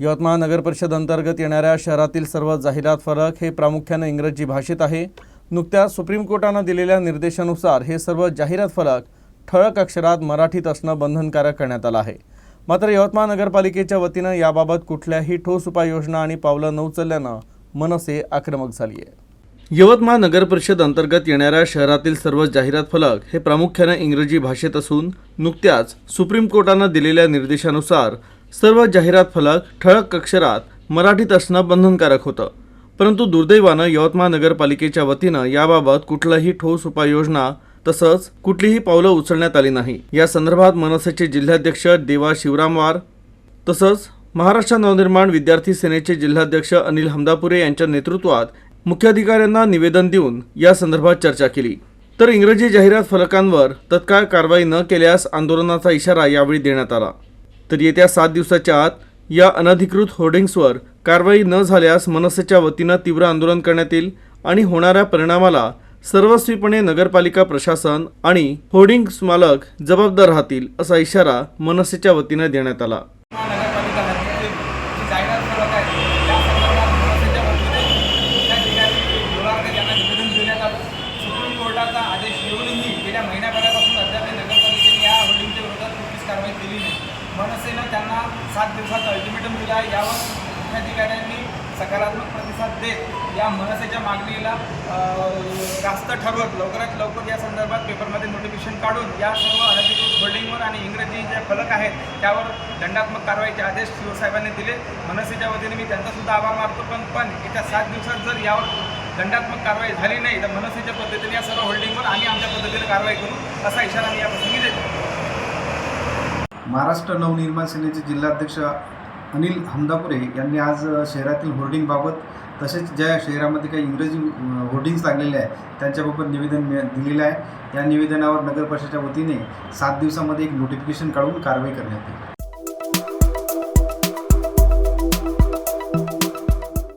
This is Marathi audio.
यवतमाळ नगर परिषद अंतर्गत येणाऱ्या शहरातील सर्व जाहिरात फलक हे प्रामुख्याने इंग्रजी भाषेत आहे. नुकत्याच सुप्रीम कोर्टानं दिलेल्या निर्देशानुसार हे सर्व जाहिरात फलक ठळक अक्षरात मराठीत असणं बंधनकारक करण्यात आलं आहे. मात्र यवतमाळ नगरपालिकेच्या वतीनं याबाबत कुठल्याही ठोस उपाययोजना आणि पावलं न उचलल्यानं मनसे आक्रमक झाली आहे यवतमाळ नगर परिषद अंतर्गत येणाऱ्या शहरातील सर्व जाहिरात फलक हे प्रामुख्याने इंग्रजी भाषेत असून नुकत्याच सुप्रीम कोर्टानं दिलेल्या निर्देशानुसार सर्व जाहिरात फलक ठळक अक्षरात मराठीत असणं बंधनकारक होतं. परंतु दुर्दैवानं यवतमाळ नगरपालिकेच्या वतीनं याबाबत कुठलाही ठोस उपाययोजना तसंच कुठलीही पावलं उचलण्यात आली नाही. या संदर्भात मनसेचे जिल्हाध्यक्ष देवा शिवरामवार तसंच महाराष्ट्र नवनिर्माण विद्यार्थी सेनेचे जिल्हाध्यक्ष अनिल हमदापुरे यांच्या नेतृत्वात मुख्याधिकाऱ्यांना निवेदन देऊन या संदर्भात चर्चा केली. तर इंग्रजी जाहिरात फलकांवर तत्काळ कारवाई न केल्यास आंदोलनाचा इशारा यावेळी देण्यात आला. तर येत्या सात दिवसाच्या आत या अनधिकृत होर्डिंग्सवर कारवाई न झाल्यास मनसेच्या वतीनं तीव्र आंदोलन करण्यात येईल आणि होणाऱ्या परिणामाला सर्वस्वीपणे नगरपालिका प्रशासन आणि होर्डिंग्स मालक जबाबदार राहतील असा इशारा मनसेच्या वतीनं देण्यात आला महानगरपालिका हद्दीतील जी जाहिरात फलक आहे त्या संदर्भात मनसेच्या वतीने त्या ठिकाणी लोणारकर यांना निवेदन देण्यात आलं सुप्रीम कोर्टाचा आदेश येऊनही गेल्या महिन्याभरापासून अद्याप नगरपालिकेने या होल्डिंगच्या विरोधात कुठलीच कारवाई केली नाही मनसेनं त्यांना सात दिवसाचा अल्टिमेटम दिला आहे. यावर मुख्याधिकाऱ्यांनी सकारात्मक प्रतिसाद देत या मनसेच्या मागणीला जास्त रास्त ठरवत लवकरात लवकर या संदर्भात पेपरमध्ये नोटिफिकेशन काढून या सर्व अनधिकृत होल्डिंगवर आणि इंग्रजी जे फलक आहेत त्यावर दंडात्मक कारवाईचे आदेश शिवसाहेबांनी दिले. मनसेच्या वतीने मी त्यांचासुद्धा आभार मानतो. पण पण येत्या सात दिवसात जर यावर दंडात्मक कारवाई झाली नाही तर मनसेच्या पद्धतीने या सर्व होल्डिंगवर आम्ही आमच्या पद्धतीने कारवाई करू असा इशारा मी या प्रसंगी देतो. महाराष्ट्र नवनिर्माण सेनेचे जिल्हाध्यक्ष अनिल हमदापुरे यांनी आज शहरातील होर्डिंगबाबत तसेच ज्या शहरामध्ये काही इंग्रजी होर्डिंग्स लागलेले आहेत त्यांच्याबाबत निवेदन मिळ- दिलेलं आहे. या निवेदनावर नगर परिषदेच्या वतीने सात दिवसामध्ये एक नोटिफिकेशन काढून कारवाई करण्यात येईल.